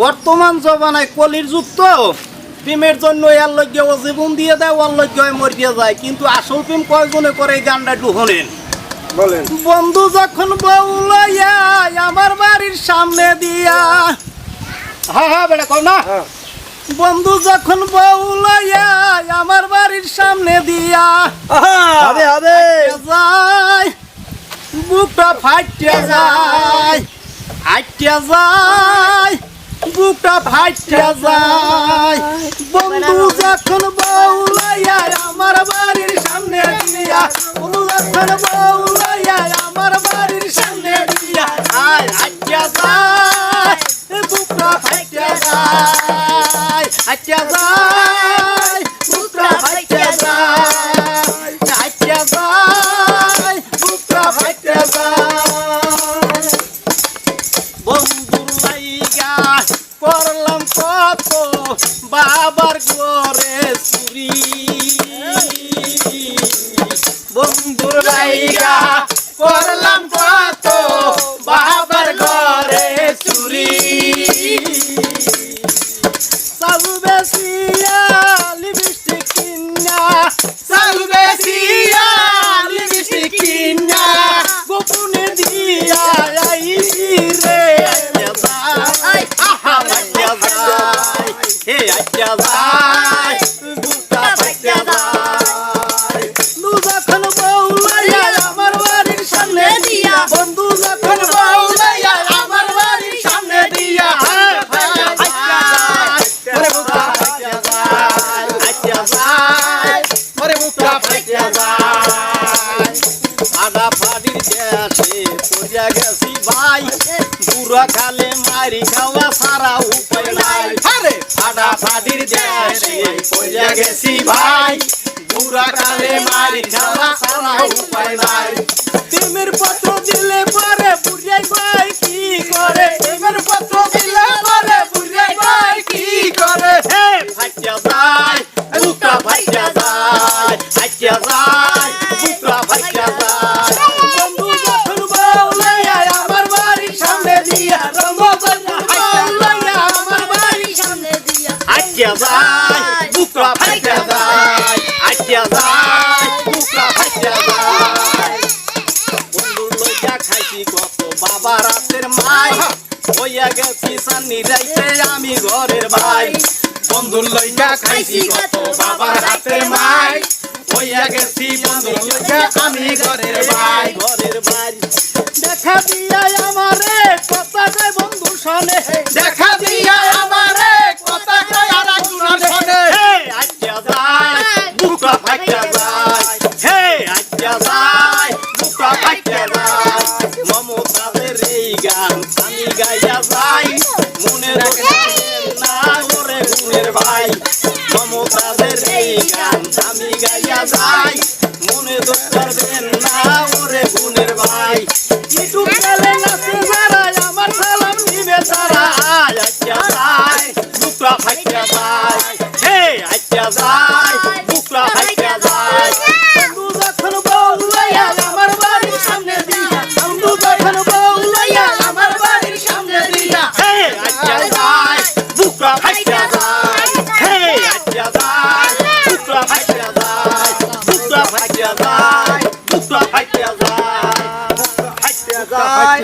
বর্তমান জমানায় কলির যুগ তো প্রেমের জন্য এর লজ্ঞ ও জীবন দিয়ে দেয় ওর লজ্ঞ মরিয়ে যায়। কিন্তু আসল প্রেম কয়জনে করে এই গানটা একটু বলেন। বন্ধু যখন বউ লইয়া আমার বাড়ির সামনে দিয়া হ্যাঁ হ্যাঁ বেটা কর না। বন্ধু যখন বউ লইয়া আমার বাড়ির সামনে দিয়া হবে হবে যায় বুকটা ফাটিয়া যায় হাইটিয়া যায়। বুকটা ফাটিয়া যায়। বন্ধু যখন বাউলাইয়া লইয়া আমার বাড়ির সামনে দিয়া, বন্ধু যখন বাউলাইয়া লইয়া আমার বাড়ির সামনে দিয়া, আয় আচ্ছা যায়। বুকটা ফাটিয়া যায় আচ্ছা যায়। কত বাবার ঘরে চুরি। বন্ধুর লাইগা করলাম কত বাবার ঘরে চুরি। সব বেশিয়া ওরে বুকা বাচ্চা যাই আডা ফাডির দেশে পড়িয়া গেছি ভাই বুড়া খালে মারি খাওয়া সারা উপায় নাই আরে আডা ফাডির দেশে পড়িয়া গেছি ভাই বুড়া খালে মারি খাওয়া সারা উপায় নাই প্রেমের পত্র যায় বন্ধু যখন আমার বাড়ির সামনে দিয়া বউ লইয়া আমার বাড়ির যায় বুকা ফাটিয়া যায় আজ্ঞা যায় বুকা ফাটিয়া যায়। বন্ধু লইয়া খাইছি কত বাবা রাতের মাই হইয়া গেছি সান্নি রাইতে আমি ঘরের ভাই বন্ধুর লইয়া খাইছি কত বাবা রাতের মাই গেছি লইয়া আমি ঘরের ভাই ঘরের ভাই দেখা দিয়া আমারে কথা কয় বন্ধু শোনে। দেখা দিয়া আমারে কথা কয় আর একজন শোনে। হে আজ্ঞা যায় বুকা হে এই গান আমি গাইয়া যাই। মনে রাখবেন না ওরে গুণের ভাই। মমতাদের এই গান যাই মনে দুঃখ করবেন না। বাই